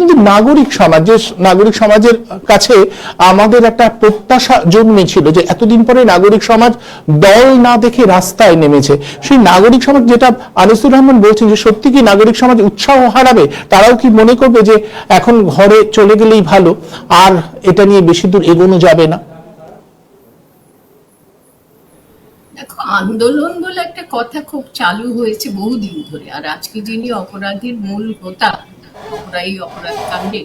কিন্তু নাগরিক সমাজ যে নাগরিক সমাজের কাছে আমাদের একটা প্রত্যাশা জন্মেছিল যে এতদিন পরে নাগরিক সমাজ দল না দেখে রাস্তায় নেমেছে। সেই নাগরিক সমাজ যেটা আনিসুর রহমান বলছেন যে সত্যি কি নাগরিক সমাজ উৎসাহ হারাবে? তারাও কি মনে করবে যে এখন ঘরে চলে গেলেই ভালো, আর এটা নিয়ে বেশি দূর এগোনো যাবে না? দেখো, আন্দোলন বলে একটা কথা খুব চালু হয়েছে বহুদিন ধরে, আর আজকে যিনি অপরাধীর মূল হোতা এই অপরাধ কাণ্ডে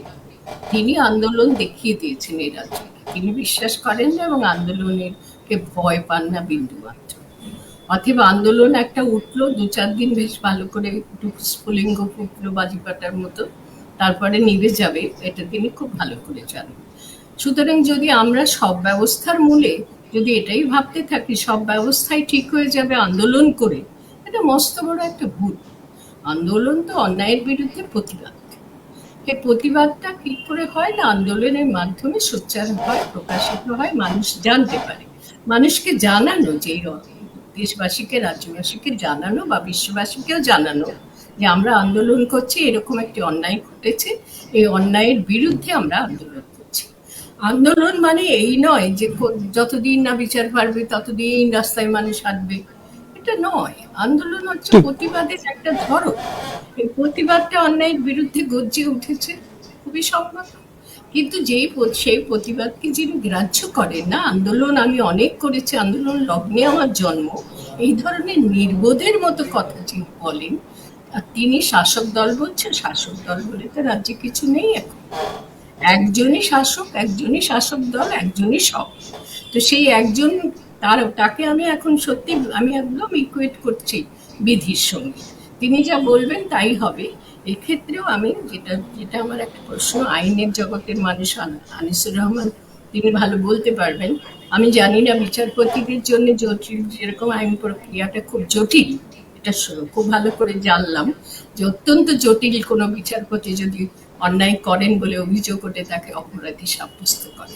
তিনি আন্দোলন দেখিয়ে দিয়েছেন এই রাজ্যে। তিনি বিশ্বাস করেন না এবং আন্দোলনের কে ভয় পান না বিন্দু মাত্র। অথবা আন্দোলন একটা উঠল, দু চার দিন বেশ ভালো করে একটু স্ফুলিঙ্গ ফুটলো বাজিপাটার মতো, তারপরে নিভে যাবে, এটা তিনি খুব ভালো করে জানেন। সুতরাং যদি আমরা সব ব্যবস্থার মূলে যদি এটাই ভাবতে থাকি, সব ব্যবস্থাই ঠিক হয়ে যাবে আন্দোলন করে, এটা মস্ত বড় একটা ভুল। আন্দোলন তো অন্যায়ের বিরুদ্ধে প্রতিবাদ। এই প্রতিবাদটা কি করে হয় না আন্দোলনের মাধ্যমে সোচ্চার হয়, প্রকাশিত হয়, মানুষ জানতে পারে। মানুষকে জানানো যে দেশবাসীকে, রাজ্যবাসীকে জানানো বা বিশ্ববাসীকেও জানানো যে আমরা আন্দোলন করছি, এরকম একটি অন্যায় ঘটেছে, এই অন্যায়ের বিরুদ্ধে আমরা আন্দোলন করছি। আন্দোলন মানে এই নয় যে যতদিন না বিচার পারবে ততদিন রাস্তায় মানুষ হাঁটবে এটা নয় আন্দোলন হচ্ছে প্রতিবাদের একটা ধরন। এই প্রতিবাদটা অন্যায়ের বিরুদ্ধে গর্জে উঠেছে খুবই সম্ভব কিন্তু যেই সেই প্রতিবাদকে যিনি গ্রাহ্য করেন না আন্দোলন আমি অনেক করেছি আন্দোলন লগ্নে আমার জন্ম। এই ধরনের নির্বোধের মতো কথা যিনি বলেন আর তিনি শাসক দল বলছে শাসক দল বলে তো রাজ্যে কিছু নেই এখন। একজনই শাসক একজনই শাসক দল একজনই সব। তো সেই একজন তার তাকে আমি এখন সত্যি আমি একদম ইকুয়েট করছি বিধির সঙ্গে। তিনি যা বলবেন তাই হবে। এক্ষেত্রেও আমি যেটা যেটা আমার একটা প্রশ্ন আইনের জগতের মানুষ আনিসুর রহমান তিনি ভালো বলতে পারবেন। আমি জানি না বিচারপতিদের জন্য জটিল যেরকম আইন প্রক্রিয়াটা খুব জটিল এটা খুব ভালো করে জানলাম। যে অত্যন্ত জটিল কোনো বিচারপতি যদি অন্যায় করেন বলে অভিযোগ ওঠে তাকে অপরাধী সাব্যস্ত করে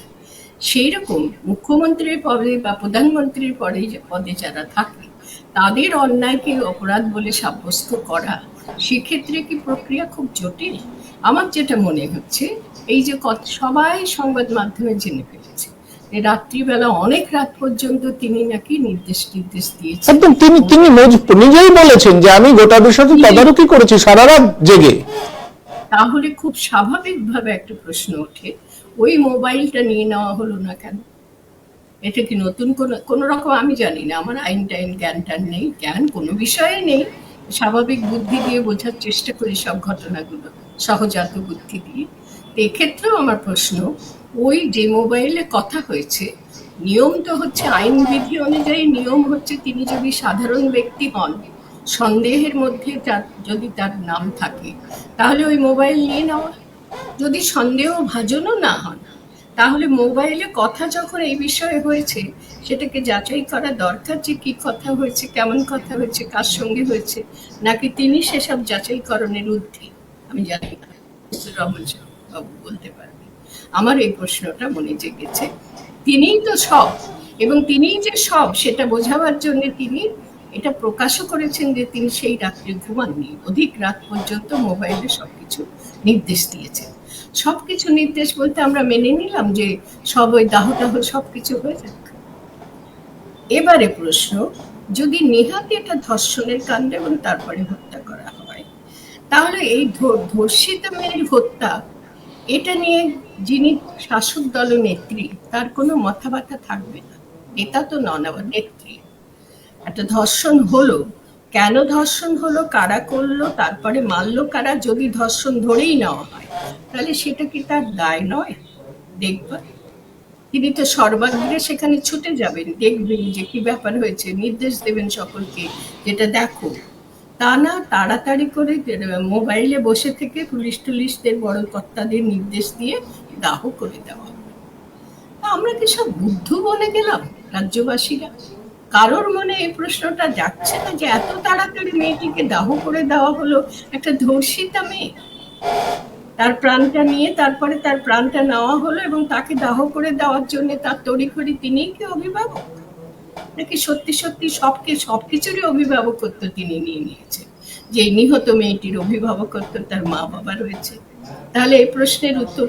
সেই রকম মুখ্যমন্ত্রীর পদে বা প্রধানমন্ত্রীর পদে পদে যারা থাকে তাদের অন্যায়কে অপরাধ বলে সাব্যস্ত করা সেক্ষেত্রে কি প্রক্রিয়া খুব জটিল? আমার যেটা মনে হচ্ছে এই যে কত- সবাই সংবাদ মাধ্যমে জেনে ফেলেছে রাত্রিবেলা অনেক রাত পর্যন্ত তিনি নাকি নির্দেশ নির্দেশ দিয়েছেন। একদম তিনি তিনি নিজেই বলেছেন যে আমি গোটা বিষয়টি তদারকি করেছি সারা রাত জেগে। তাহলে খুব স্বাভাবিকভাবে একটা প্রশ্ন ওঠে, ওই মোবাইলটা নিয়ে নেওয়া হলো না কেন? এটা কি নতুন কোন কোন রকম আমি জানি না, আমার আইন টাইন জ্ঞান টান নেই, জ্ঞান কোনো বিষয়ে নেই। স্বাভাবিক বুদ্ধি দিয়ে বোঝার চেষ্টা করি সব ঘটনাগুলো, সহজাত বুদ্ধি দিয়ে। তো এক্ষেত্রেও আমার প্রশ্ন, ওই যে মোবাইলে কথা হয়েছে নিয়ম তো হচ্ছে আইন বিধি অনুযায়ী নিয়ম হচ্ছে তিনি যদি সাধারণ ব্যক্তি হন সন্দেহের মধ্যে যদি তার নাম থাকে, তাহলে ওই মোবাইল নিয়ে নেওয়া। যদি সন্দেহ ভাজনও না হন, তাহলে মোবাইলে কথা যখন এই বিষয়ে হয়েছে, সেটাকে যাচাই করা দরকার যে কি কথা হয়েছে, কেমন কথা হয়েছে, কার সঙ্গে হয়েছে, নাকি তিনি সেসব যাচাইকরণের ঊর্ধ্বে। আমি জানি না রহমান বাবু বলতে পারবেন আমার এই প্রশ্নটা মনে জেগেছে। তিনিই তো সব, এবং তিনিই যে সব, সেটা বোঝাবার জন্য তিনি এটা প্রকাশও করেছেন যে তিনি সেই রাত্রে ঘুমাননি। অধিক রাত পর্যন্ত মোবাইলে সবকিছু নির্দেশ দিয়েছেন। সবকিছু নির্দেশ বলতে আমরা মেনে নিলাম যে সব ওই দাহ টাহ সবকিছু হয়ে যাক। এবারে প্রশ্ন, যদি নেহাতি এটা ধর্ষণের কাণ্ড এবং তারপরে হত্যা করা হয়, তাহলে এই ধর্ষিত মেয়ের হত্যা, এটা নিয়ে যিনি শাসক দল নেত্রী, তার কোনো মাথা ব্যথা থাকবে না। নেতা তো নন, আবার নেত্রী। একটা ধর্ষণ হলো। কেন ধর্ষণ হলো? কারা করল? তারপরে মারলো কারা? যদি ধর্ষণ ধরেই নেওয়া হয়, তাহলে সেটা কি তার দায় নয়? দেখবা। তিনি তো সর্বাগ্রে সেখানে ছুটে যাবেন, দেখবেন যে কি ব্যাপার হয়েছে, নির্দেশ দেবেন সকলকে যেটা দেখো। তা না, তাড়াতাড়ি করে মোবাইলে বসে থেকে পুলিশ টুলিশদের, বড় কর্তাদের নির্দেশ দিয়ে দাহ করে দেওয়া। আমরা কি সব বুদ্ধ বলে গেলাম, রাজ্যবাসীরা? কারোর মনে এই প্রশ্নটা যাচ্ছে না যে এত তাড়াতাড়ি মেয়েটিকে দাহ করে দেওয়া হলো একটা ধর্ষিতা মেয়ে? তার প্রাণটা নিয়ে তারপরে তার প্রাণটা নেওয়া হলো এবং তাকে দাহ করে দেওয়ার জন্য তার তড়িঘড়ি তিনিই কি অভিভাবক? নাকি সত্যি সত্যি সবকে, সবকিছুরই অভিভাবকত্ব তিনি নিয়ে নিয়েছেন যে নিহত মেয়েটির অভিভাবকত্ব তার মা বাবা রয়েছে। তাহলে এই প্রশ্নের উত্তর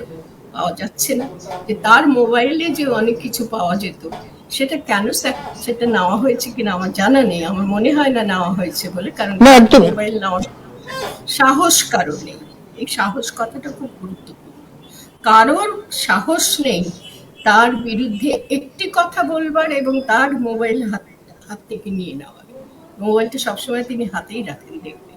পাওয়া যাচ্ছে না। যে তার মোবাইলে যে অনেক কিছু পাওয়া যেত সেটা কেন সেটা নেওয়া হয়েছে কিনা আমার জানা নেই। আমার মনে হয় না নেওয়া হয়েছে বলে কারণ মোবাইল নেওয়ার সাহস কারও নেই। এই সাহস কথাটা খুব গুরুত্বপূর্ণ। কারোর সাহস নেই তার বিরুদ্ধে একটি কথা বলবার এবং তার মোবাইল হাত হাত থেকে নিয়ে নেওয়ার। মোবাইলটা সবসময় তিনি হাতেই রাখেন দেখবেন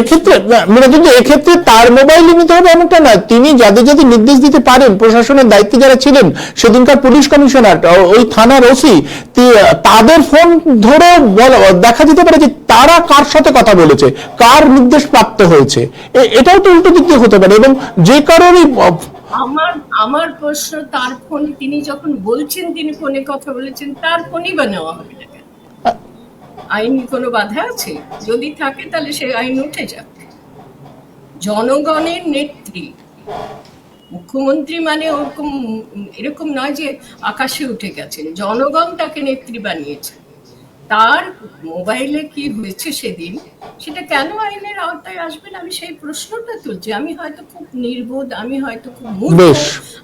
এক্ষেত্রে না, মানে এক্ষেত্রে তার মোবাইল নিতে হবে এমনটা না তিনি যাদের যাদের নির্দেশ দিতে পারেন প্রশাসনের দায়িত্বে যারা ছিলেন সেদিনকার পুলিশ কমিশনার ওই থানার ওসি তাদের ফোন ধরে দেখা যেতে পারে যে তারা কার সাথে কথা বলেছে কার নির্দেশ প্রাপ্ত হয়েছে। এটাও তো উল্টো দিক দিয়ে হতে পারে এবং যে কারণে আমার আমার প্রশ্ন তার ফোন তিনি যখন বলছেন তিনি ফোনে কথা বলেছেন তার ফোনই বা নেওয়া হবে? আইনি কোনো বাধা আছে? যদি থাকে তাহলে সে আইন উঠে যাক। জনগণের নেত্রী। মুখ্যমন্ত্রী মানে ওরকম এরকম নয় যে আকাশে উঠে গেছেন। জনগণ তাকে নেত্রী বানিয়েছে তার মোবাইলে কি হয়েছে সেদিন? সেটা কেন আইনের আওতায় আসবে না? আমি সেই প্রশ্নটা তুলছি। আমি হয়তো খুব নির্বোধ আমি হয়তো খুব মূর্খ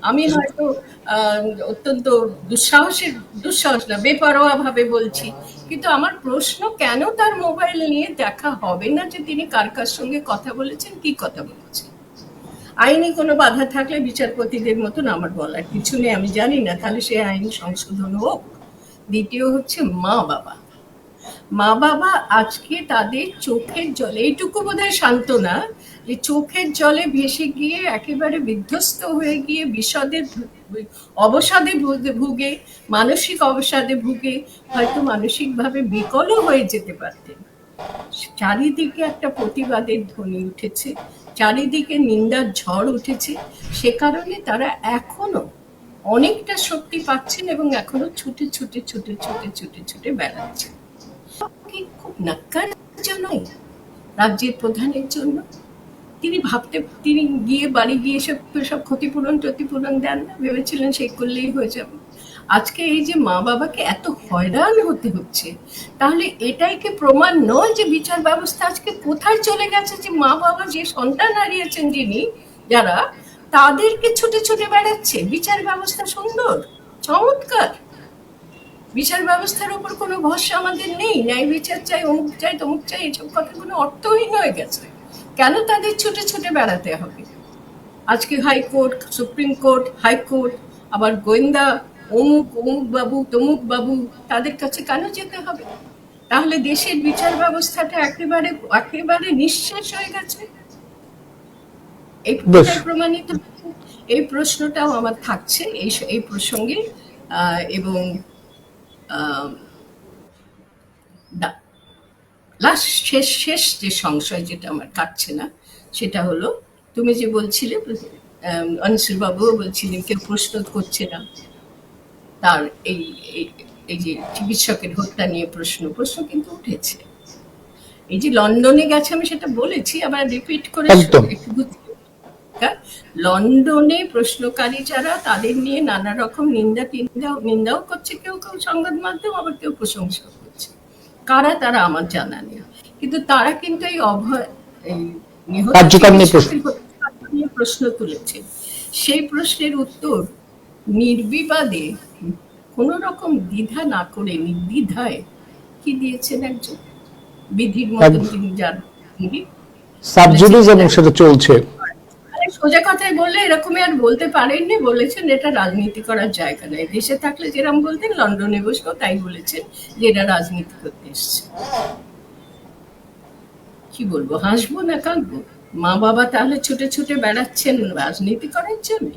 আমি হয়তো আহ, অত্যন্ত দুঃসাহসের দুঃসাহস না বেপরোয়া ভাবে বলছি। কিন্তু আমার প্রশ্ন, কেন তার মোবাইল নিয়ে দেখা হবে না যে তিনি কার কার সঙ্গে কথা বলেছেন, কি কথা বলেছেন? আইনি কোনো বাধা থাকলে বিচারপতিদের মতন আমার বলার কিছু নেই, আমি জানি না। তাহলে সে আইন সংশোধন হোক। দ্বিতীয় হচ্ছে মা বাবা মা বাবা আজকে তাদের চোখের জলে, এইটুকু বোধ বোধহয় সান্ত্বনা, যে চোখের জলে ভেসে গিয়ে একেবারে বিধ্বস্ত হয়ে গিয়ে বিষদের ভু- অবসাদে ভুগে- ভুগে, মানসিক অবসাদে ভুগে হয়তো মানসিকভাবে বিকলও হয়ে যেতে পারতেন। চারিদিকে একটা প্রতিবাদের ধ্বনি উঠেছে, চারিদিকে নিন্দার ঝড় উঠেছে, সে কারণে তারা এখনও অনেকটা শক্তি পাচ্ছেন এবং এখনও ছুটে ছুটে ছুটে ছুটে ছুটে ছুটে বেড়াচ্ছেন। খুব রাজ্যের প্রধানের জন্য। তিনি ভাবতে, তিনি গিয়ে বাড়ি গিয়ে সব সব ক্ষতিপূরণ দেন না, ভেবেছিলেন সেই করলেই হয়ে যাবে। আজকে এই যে মা বাবাকে এত হয়রান হতে হচ্ছে, তাহলে এটাই কি প্রমাণ নয় যে বিচার ব্যবস্থা আজকে কোথায় চলে গেছে যে মা বাবা যে সন্তান হারিয়েছেন যিনি, যারা তাদেরকে ছুটে ছুটে বেড়াচ্ছে? বিচার ব্যবস্থা সুন্দর, চমৎকার। বিচার ব্যবস্থার উপর কোনো ভরসা আমাদের নেই। ন্যায় বিচার চাই অমুক চাই তমুক চাই এসব কথা কোনো অর্থহীন হয়ে গেছে। কেন তাদের ছুটে ছুটে বেড়াতে হবে? আজকে হাইকোর্ট সুপ্রিম কোর্ট হাইকোর্ট আবার গোয়েন্দা অমুক অমুক বাবু তমুক বাবু তাদের কাছে কেন যেতে হবে? তাহলে দেশের বিচার ব্যবস্থাটা একেবারে একেবারে নিঃশেষ হয়ে গেছে। এই প্রমাণিত এই প্রশ্নটাও আমার থাকছে। এই এই প্রসঙ্গে আহ, এবং লাস্ট শেষ শেষ যে সংশয় যেটা আমার কাটছে না সেটা হলো তুমি যে বলছিলে অনিশুল বাবুও বলছিলেন কেউ প্রশ্ন করছে না। তার এই এই- এই যে চিকিৎসকের হত্যা নিয়ে প্রশ্ন প্রশ্ন কিন্তু উঠেছে। এই যে লন্ডনে গেছে আমি সেটা বলেছি আবার রিপিট করে একটু কা- লন্ডনে প্রশ্নকারী যারা তাদের নিয়ে নানা রকম নিন্দা টিন্দাও নিন্দাও করছে। কেউ কেউ সংবাদ মাধ্যম আবার কেউ প্রশংসা করছে। কারা তারা আমার জানা নেই। কিন্তু তারা কিন্তু এই অভয় এই নিহত নিয়ে প্রশ্ন। তুলেছে। সেই প্রশ্নের উত্তর নির্বিবাদে কোন রকম দ্বিধা না করে নির্দ্বিধায় কি দিয়েছেন একজন? বিধির মতন। তিনি যার তিনি সাবজুডিস এবং সেটা চলছে। সোজা কথায় বললে এরকমই আর বলতে পারেননি বলেছেন এটা রাজনীতি করার জায়গা নয় দেশে থাকলে যেরকম বলতেন লন্ডনে বসেও তাই বলেছেন যে এটা রাজনীতি করতে এসছে। কি বলব হাসবো না কাঁদবো? মা বাবা তাহলে ছুটে ছুটে বেড়াচ্ছেন রাজনীতি করার জন্য?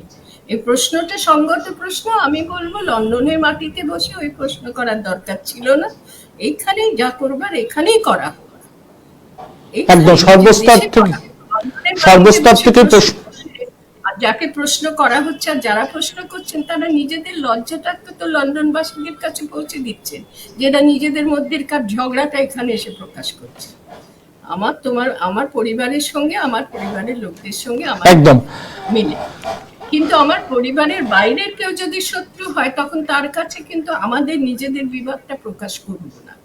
এই প্রশ্নটা সঙ্গত প্রশ্ন আমি বলব লন্ডনের মাটিতে বসে ওই প্রশ্ন করার দরকার ছিল না। এইখানেই যা করবার এখানেই করা। একদম সর্বস্তর থেকে- সর্বস্তর থেকে প্রশ্ন- যাকে প্রশ্ন করা হচ্ছে আর যারা প্রশ্ন করছেন তারা নিজেদের লজ্জাটাকে তো লন্ডনবাসীদের কাছে পৌঁছে দিচ্ছেন যেটা নিজেদের মধ্যেকার ঝগড়াটা এখানে এসে প্রকাশ করছে। আমার তোমার আমার পরিবারের সঙ্গে আমার পরিবারের লোকদের সঙ্গে আমার একদম। মিলে। কিন্তু আমার পরিবারের বাইরের কেউ যদি শত্রু হয় তখন তার কাছে কিন্তু আমাদের নিজেদের বিবাদটা প্রকাশ করব না।